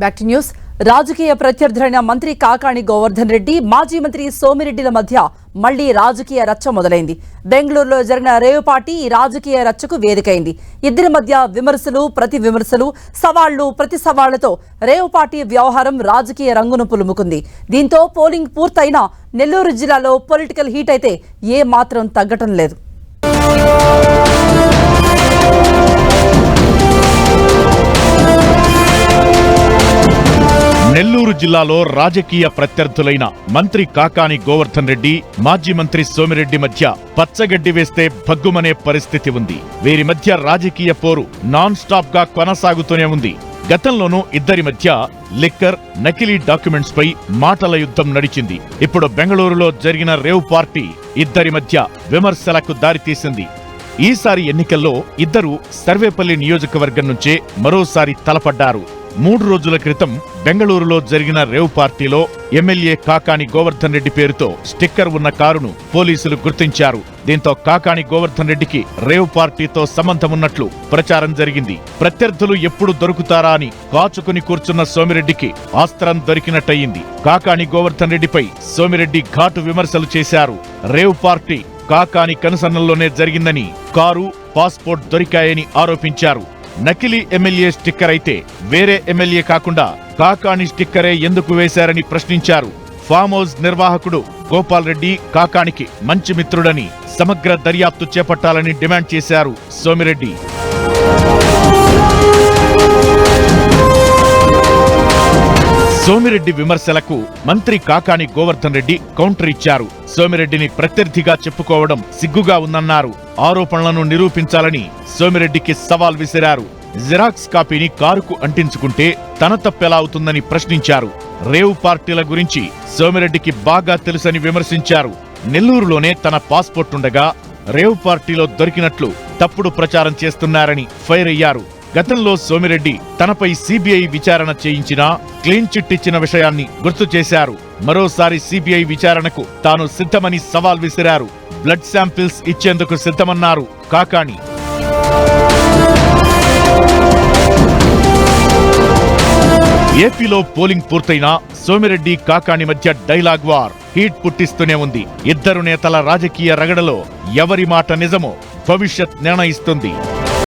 Back to news. రాజకీయ ప్రత్యర్థులైన మంత్రి కాకాణి గోవర్ధన్ రెడ్డి మాజీ మంత్రి సోమిరెడ్డిల మధ్య మళ్ళీ రాజకీయ రచ్చ మొదలైంది. బెంగళూరులో జరిగిన రేవు పార్టీ ఈ రాజకీయ రచ్చకు వేదికైంది. ఇద్దరి మధ్య విమర్శలు ప్రతి విమర్శలు సవాళ్ళు ప్రతి సవాళ్ళతో రేవు పార్టీ వ్యవహారం రాజకీయ రంగును పులుముకుంది. దీంతో పోలింగ్ పూర్తయినా నెల్లూరు జిల్లాలో పొలిటికల్ హీట్ అయితే ఏ మాత్రం తగ్గటం లేదు. నెల్లూరు జిల్లాలో రాజకీయ ప్రత్యర్థులైన మంత్రి కాకాని గోవర్ధన్ రెడ్డి మాజీ మంత్రి సోమిరెడ్డి మధ్య పచ్చగడ్డి వేస్తే భగ్గుమనే పరిస్థితి ఉంది. వీరి మధ్య రాజకీయ పోరు నాన్ స్టాప్గా కొనసాగుతూనే ఉంది. గతంలోనూ ఇద్దరి మధ్య లిక్కర్ నకిలీ డాక్యుమెంట్స్ పై మాటల యుద్ధం నడిచింది. ఇప్పుడు బెంగళూరులో జరిగిన రేవ్ పార్టీ ఇద్దరి మధ్య విమర్శలకు దారితీసింది ఈసారి ఎన్నికల్లో ఇద్దరు సర్వేపల్లి నియోజకవర్గం నుంచే మరోసారి తలపడ్డారు. మూడు రోజుల క్రితం బెంగళూరులో జరిగిన రేవ్ పార్టీలో ఎమ్మెల్యే కాకాని గోవర్ధన్ రెడ్డి పేరుతో స్టిక్కర్ ఉన్న కారును పోలీసులు గుర్తించారు. దీంతో కాకాని గోవర్ధన్ రెడ్డికి రేవ్ పార్టీతో సంబంధమున్నట్లు ప్రచారం జరిగింది. ప్రత్యర్థులు ఎప్పుడు దొరుకుతారా అని కాచుకుని కూర్చున్న సోమిరెడ్డికి ఆస్త్రం దొరికినట్టయింది. కాకాని గోవర్ధన్ రెడ్డిపై సోమిరెడ్డి ఘాటు విమర్శలు చేశారు. రేవ్ పార్టీ కాకాని కనుసన్నల్లోనే జరిగిందని కారు పాస్పోర్ట్ దొరికాయని ఆరోపించారు. నకిలీ ఎమ్మెల్యే స్టిక్కర్ అయితే వేరే ఎమ్మెల్యే కాకుండా కాకాణి స్టిక్కరే ఎందుకు వేశారని ప్రశ్నించారు. ఫామ్ హౌస్ నిర్వాహకుడు గోపాల్ రెడ్డి కాకానికి మంచి మిత్రుడని సమగ్ర దర్యాప్తు చేపట్టాలని డిమాండ్ చేశారు సోమిరెడ్డి. సోమిరెడ్డి విమర్శలకు మంత్రి కాకాని గోవర్ధన్ రెడ్డి కౌంటర్ ఇచ్చారు. సోమిరెడ్డిని ప్రత్యర్థిగా చెప్పుకోవడం సిగ్గుగా ఉందన్నారు. ఆరోపణలను నిరూపించాలని సోమిరెడ్డికి సవాల్ విసిరారు. జిరాక్స్ కాపీని కారుకు అంటించుకుంటే తన తప్పెలా అవుతుందని ప్రశ్నించారు. రేవ్ పార్టీల గురించి సోమిరెడ్డికి బాగా తెలుసని విమర్శించారు. నెల్లూరులోనే తన పాస్పోర్ట్ ఉండగా రేవ్ పార్టీలో దొరికినట్లు తప్పుడు ప్రచారం చేస్తున్నారని ఫైర్ అయ్యారు. గతంలో సోమిరెడ్డి తనపై సిబిఐ విచారణ చేయించినా క్లీన్ చిట్ ఇచ్చిన విషయాన్ని గుర్తు చేశారు. మరోసారి సిబిఐ విచారణకు తాను సిద్ధమని సవాల్ విసిరారు. బ్లడ్ శాంపిల్స్ ఇచ్చేందుకు సిద్ధమన్నారు. కాకాణి ఏపీలో పోలింగ్ పూర్తయినా సోమిరెడ్డి కాకాణి మధ్య డైలాగ్ వార్ హీట్ పుట్టిస్తూనే ఉంది. ఇద్దరు నేతల రాజకీయ రగడలో ఎవరి మాట నిజమో భవిష్యత్ నిర్ణయిస్తుంది.